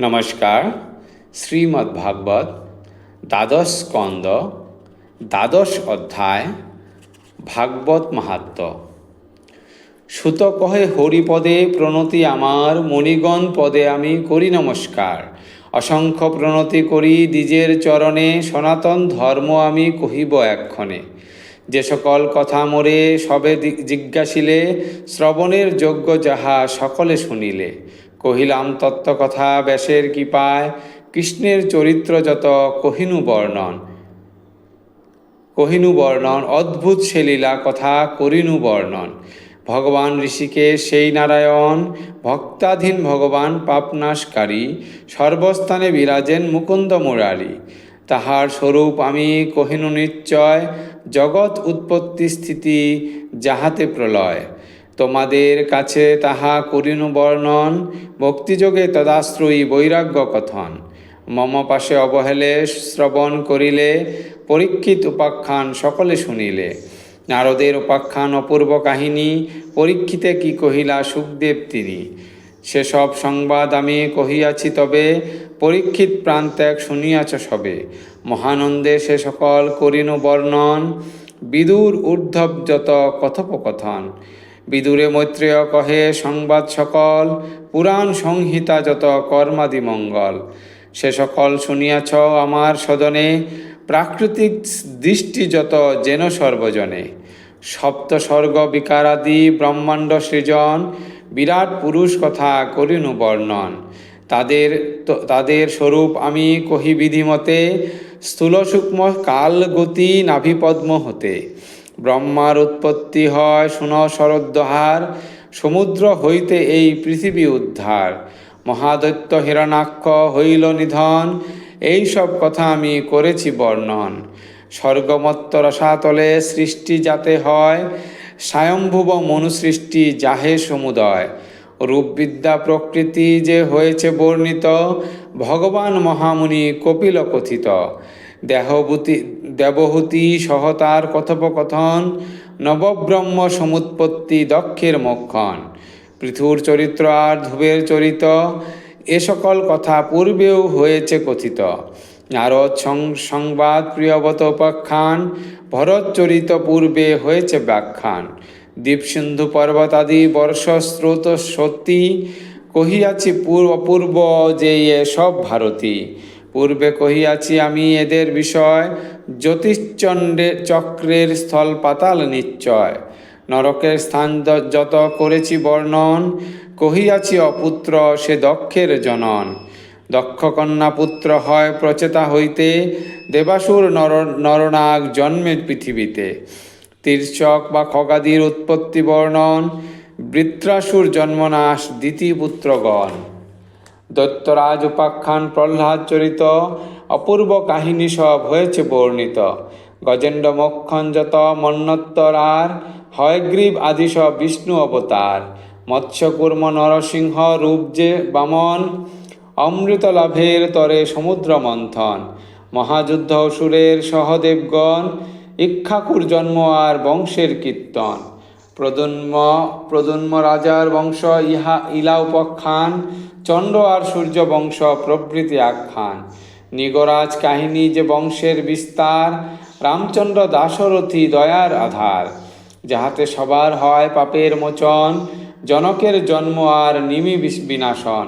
নমস্কার। শ্রীমদ্ ভাগবত, দ্বাদশ স্কন্দ, দ্বাদশ অধ্যায়, ভাগবত মাহাত্ম সুত কহে হরিপদে, প্রণতি আমার, মণিগণ পদে আমি করি নমস্কার। অসংখ্য প্রণতি করি, দ্বিজের চরণে, সনাতন ধর্ম আমি কহিব এক্ষণে। যে সকল কথা মোরে, সবে জিজ্ঞাসিলে, শ্রবণের যোগ্য যাহা সকলে শুনিলে। কহিলাম, তত্ত্বকথা ব্যাসের কৃপায় কৃষ্ণের চরিত্র যত কহিনু বর্ণন কহিনু বর্ণন অদ্ভুত সে লীলা কথা করিনু বর্ণন ভগবান ঋষিকে সেই নারায়ণ, ভক্তাধীন ভগবান পাপনাশকারী, সর্বস্থানে বিরাজেন মুকুন্দ মুরারি। তাহার স্বরূপ আমি কহিনু নিশ্চয়, জগৎ উৎপত্তি স্থিতি যাহাতে প্রলয়। তোমাদের কাছে তাহা করিনু বর্ণন, ভক্তিযোগে তদাশ্রয়ী বৈরাগ্য কথন। মম পাশে অবহেলে শ্রবণ করিলে পরীক্ষিত উপাখ্যান সকলে শুনিলে। নারদের উপাখ্যান অপূর্ব কাহিনী, পরীক্ষিতে কি কহিলা সুখদেব তিনি? সেসব সংবাদ আমি কহিয়াছি তবে, পরীক্ষিত প্রান্ত্যাগ শুনিয়াছ সবে। মহানন্দে সে সকল করিনু বর্ণন, বিদুর ঊর্ধ্ব যত কথোপকথন। বিদুরে মৈত্রেয় কহে, সংবাদ সকল, পুরাণ সংহিতা যত কর্মাদি মঙ্গল। সে সকল শুনিয়াছ আমার সদনে, প্রাকৃতিক দৃষ্টি যত যেন সর্বজনে। সপ্ত স্বর্গ বিকারাদি, ব্রহ্মাণ্ড সৃজন, বিরাট পুরুষ কথা করিনু বর্ণন। তাদের তাদের স্বরূপ আমি কহি বিধিমতে স্থূল সূক্ষ্ম কাল গতি নাভিপদ্ম হতে। ব্রহ্মার উৎপত্তি হয়, শুন শরদ্দহার সমুদ্র হইতে এই পৃথিবী উদ্ধার। মহাদৈত্য হিরণাক্ষ হইল নিধন, এই সব কথা আমি করেছি বর্ণন। স্বর্গমত্ত রসাতলে সৃষ্টি যাতে হয়, স্বয়ম্ভুব মনুসৃষ্টি যাহে সমুদয়। রূপবিদ্যা প্রকৃতি যে হয়েছে বর্ণিত, ভগবান মহামুনি কপিল কথিত দেহভূতি দেবহূতি সহতার কথোপকথন, নবব্রহ্ম সমুৎপত্তি দক্ষের মক্ষণ। পৃথুর চরিত্র আর ধ্রুবের চরিত, এ সকল কথা পূর্বেও হয়েছে কথিত। নারদ সংবাদ প্রিয়বত উপাখ্যান, ভরত চরিত পূর্বে হয়েছে ব্যাখ্যান। দ্বীপসিন্ধু বর্ষ স্রোত সত্যি, কহিয়াছি পূর্ব পূর্ব যে এ সব ভারতী। পূর্বে কহিয়াছি আমি এদের বিষয় জ্যোতিষচণ্ডে চক্রের স্থল পাতাল নিশ্চয়। নরকের স্থান যত করেছি বর্ণন, কহিয়াছি অপুত্র সে দক্ষের জনন। দক্ষ কন্যা পুত্র হয় প্রচেতা হইতে, দেবাসুর নর, নরনাগ জন্মে পৃথিবীতে। তীর্ষক বা খগাদির উৎপত্তি বর্ণন, বৃত্রাসুর জন্মনাশ দ্বিতীয় পুত্রগণ। দৈত্যরাজ উপাখ্যান প্রহ্লাদ চরিত, অপূর্ব কাহিনী সব হয়েছে বর্ণিত। গজেন্দ্র মক্ষণ যত মন্নত্তর আর হয়গ্রীব আদি সব বিষ্ণু অবতার। মৎস্যকুর্ম নরসিংহ, রূপ যে বামন, অমৃত লাভের তরে সমুদ্র মন্থন। মহাযুদ্ধ অসুরের সহদেবগণ, ইক্ষাকুর জন্ম আর বংশের কীর্তন। প্রদন্ম প্রদন্ম রাজার বংশ ইহা ইলা উপখ্যান চন্দ্র আর সূর্য বংশ প্রভৃতি আখ্যান। নিগরাজ কাহিনী যে বংশের বিস্তার, রামচন্দ্র দাশরথী দয়ার আধার। যাহাতে সবার হয় পাপের মোচন, জনকের জন্ম আর নিমি বিনাশন।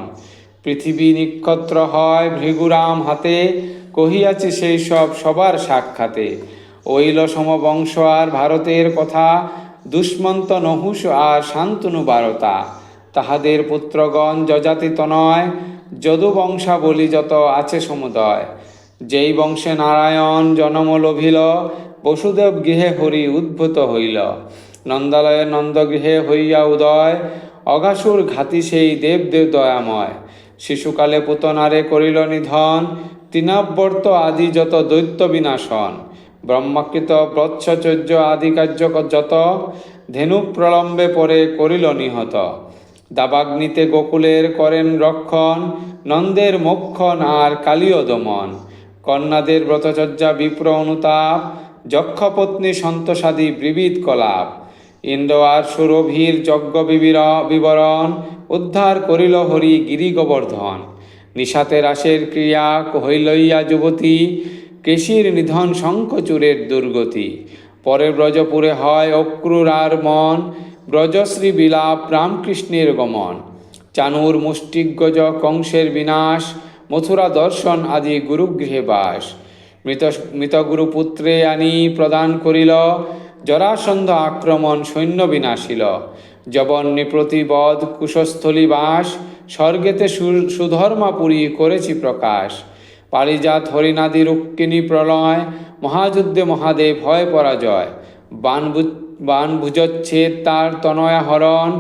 পৃথিবী নিক্ষত্র হয় ভৃগুরাম হাতে, কহিয়াছে সেই সব সবার সাক্ষাতে। ঐল সমবংশ আর ভারতের কথা দুষ্মন্ত নহুষ আর শান্তনু বারতা। তাহাদের পুত্রগণ যজাতিত নয়, যদু বংশাবলী যত আছে সমুদয়। যেই বংশে নারায়ণ জনম লভিল বসুদেব গৃহে হরি উদ্ভূত হইল। নন্দালয়ে নন্দগৃহে হইয়া উদয়, অগাসুর ঘাতি সেই দেবদেব দয়াময়। শিশুকালে পুতনারে করিল নিধন তৃণাবর্ত আদি যত দৈত্য বিনাশন। ব্রহ্মাকৃত ব্রৎসচর্য আদি কার্য যত ধেনু প্রলম্বে পরে করিল নিহত। দাবাগ্নিতে গোকুলের করেন রক্ষণ, নন্দের মক্ষণ আর কালীয় দমন। কন্যাদের ব্রতচর্যা বিপ্র অনুতাপ, যক্ষপত্নী সন্তসাদি বিবিধ কলাপ। ইন্দ্র আর সুরভীর যজ্ঞ বিবির বিবরণ উদ্ধার করিল হরি গিরি গোবর্ধন নিশাতে রাসের ক্রিয়া হইলইয়া যুবতী কেশির নিধন শঙ্খচূড়ের দুর্গতি। পরে ব্রজপুরে হয় অক্রুর আর মন, ব্রজশ্রী বিলাপ রামকৃষ্ণের গমন। চানুর মুষ্টিগজ কংসের বিনাশ, মথুরা দর্শন আদি গুরুগৃহে বাস। মৃত মৃতগুরু পুত্রে আনি প্রদান করিল, জরাসন্ধ আক্রমণ সৈন্য বিনাশিল। জবন্নী প্রতিবদ কুশস্থলী বাস, স্বর্গেতে সুধর্মাপুরী করেছি প্রকাশ। পারিজাত হরিনাদি রুক্মিণী প্রলয়, মহাযুদ্ধে মহাদেব হয় পরাজয়। বান ভুজচ্ছেদ তার তনয়া হরণ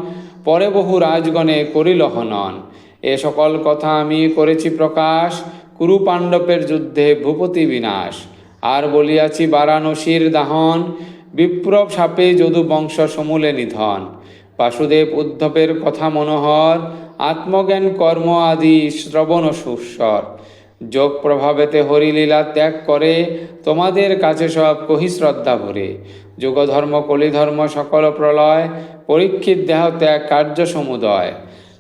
পরে বহু রাজগণে করিল হনন। এ সকল কথা আমি করেছি প্রকাশ কুরু পাণ্ডবের যুদ্ধে ভূপতি বিনাশ। আর বলিয়াছি, বারাণসীর দাহন বিপ্রব সাপে যদু বংশ সমূলে নিধন। বাসুদেব উদ্ধবের কথা মনোহর, আত্মজ্ঞান, কর্ম আদি, শ্রবণ সুস্বর। যোগ প্রভাবেতে হরিলীলা ত্যাগ করে, তোমাদের কাছে সব কহি শ্রদ্ধা ভরে। যুগধর্ম, কলিধর্ম, সকল প্রলয়, পরীক্ষিত দেহ ত্যাগ, কার্য সমুদয়।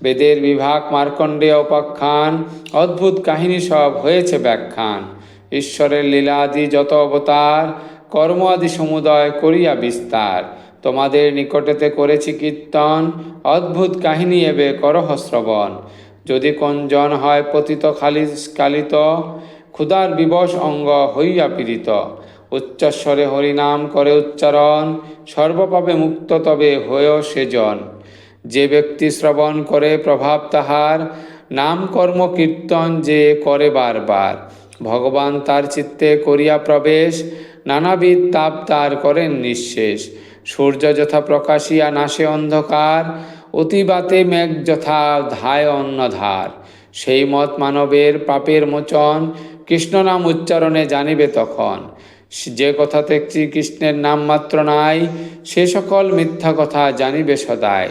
বেদের বিভাগ মার্কণ্ডেয় উপাখ্যান, অদ্ভুত কাহিনী সব হয়েছে ব্যাখ্যান। ঈশ্বরের লীলা আদি যত অবতার, কর্ম আদি সমুদয় করিয়া বিস্তার। তোমাদের নিকটেতে করেছি কীর্তন, অদ্ভুত কাহিনী এবে করহ শ্রবণ। যদি কোনজন হয় পতিত খালি কালিত, ক্ষুধার বিবশ অঙ্গ হইয়া পীড়িত। উচ্চস্বরে হরিনাম করে উচ্চারণ, সর্বপাপে মুক্ত তবে হয়েও সেজন যে ব্যক্তি শ্রবণ করে প্রভাব তাহার, নাম কর্ম কীর্তন যে করে বারবার। ভগবান তার চিত্তে করিয়া প্রবেশ, নানাবিধ তাপ তার করেন নিঃশেষ। সূর্য যথা প্রকাশিয়া নাশে অন্ধকার অতিবাতে মেঘ যথা ধায় অন্নধার। সেই মত মানবের পাপের মোচন কৃষ্ণ নাম উচ্চারণে জানিবে তখন। যে কথা কথাতে শ্রীকৃষ্ণের নাম মাত্র নাই, সে সকল মিথ্যা কথা জানিবে সদায়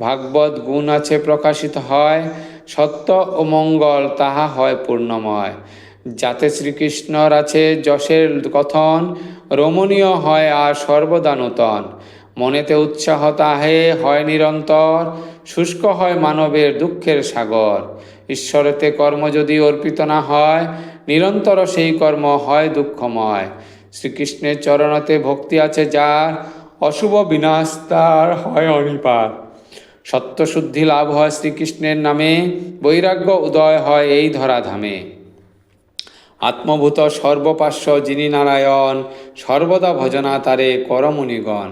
ভাগবত গুণ আছে প্রকাশিত হয়, সত্য ও মঙ্গল তাহা হয় পূর্ণময়। যাতে শ্রীকৃষ্ণর আছে যশের কথন, রমণীয় হয় আর সর্বদা নূতন। মনেতে উৎসাহ তাহে হয় নিরন্তর, শুষ্ক হয় মানবের দুঃখের সাগর। ঈশ্বরেতে কর্ম যদি অর্পিত না হয়, নিরন্তর সেই কর্ম হয় দুঃখময়। শ্রীকৃষ্ণের চরণতে ভক্তি আছে যার, অশুভ বিনাশ তার হয় অনিপার সত্যশুদ্ধি লাভ হয় শ্রীকৃষ্ণের নামে, বৈরাগ্য উদয় হয় এই ধরাধামে। আত্মভূত সর্বপার্শ্ব যিনি নারায়ণ, সর্বদা ভজনা তারে করমুনিগণ।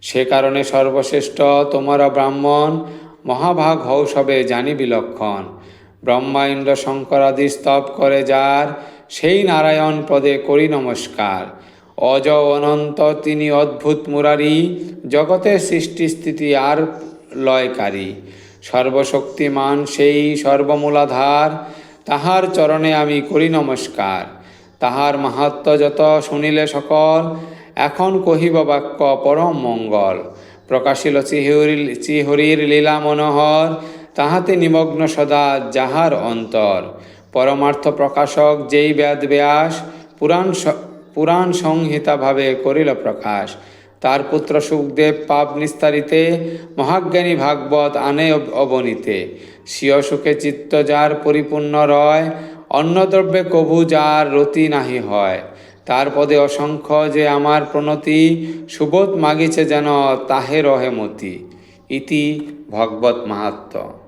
সে কারণে সর্বশ্রেষ্ঠ তোমার ব্রাহ্মণ মহাভাগ হও সবে জানি বিলক্ষণ। ব্রহ্মা ইন্দ্র শঙ্করাদি স্তব করে যার, সেই নারায়ণ পদে করি নমস্কার। অজ অনন্ত তিনি অদ্ভুত মুরারি জগতের সৃষ্টি স্থিতি আর লয়কারী। সর্বশক্তিমান সেই সর্বমূলাধার, তাহার চরণে আমি করি নমস্কার। তাহার মাহাত্ম যত শুনিলে সকল এখন কহিব বাক্য পরম মঙ্গল। প্রকাশিল চিহরির চিহরির লীলা মনোহর, তাহাতে নিমগ্ন সদা যাহার অন্তর। পরমার্থ প্রকাশক যেই বেদ ব্যাস, পুরাণ পুরাণ সংহিতাভাবে করিল প্রকাশ। তার পুত্র সুখদেব পাপ নিস্তারিতে, মহাজ্ঞানী ভাগবত আনে অবনীতে। স্বীয় সুখে চিত্ত যার পরিপূর্ণ রয়, অন্নদ্রব্যে কভু যার রতি নাহি হয়। তার পদে অসংখ্য যে আমার প্রণতি সুবোধ মাগিছে যেন তাহে রহে মতি। ইতি ভগবত মাহাত্ম্য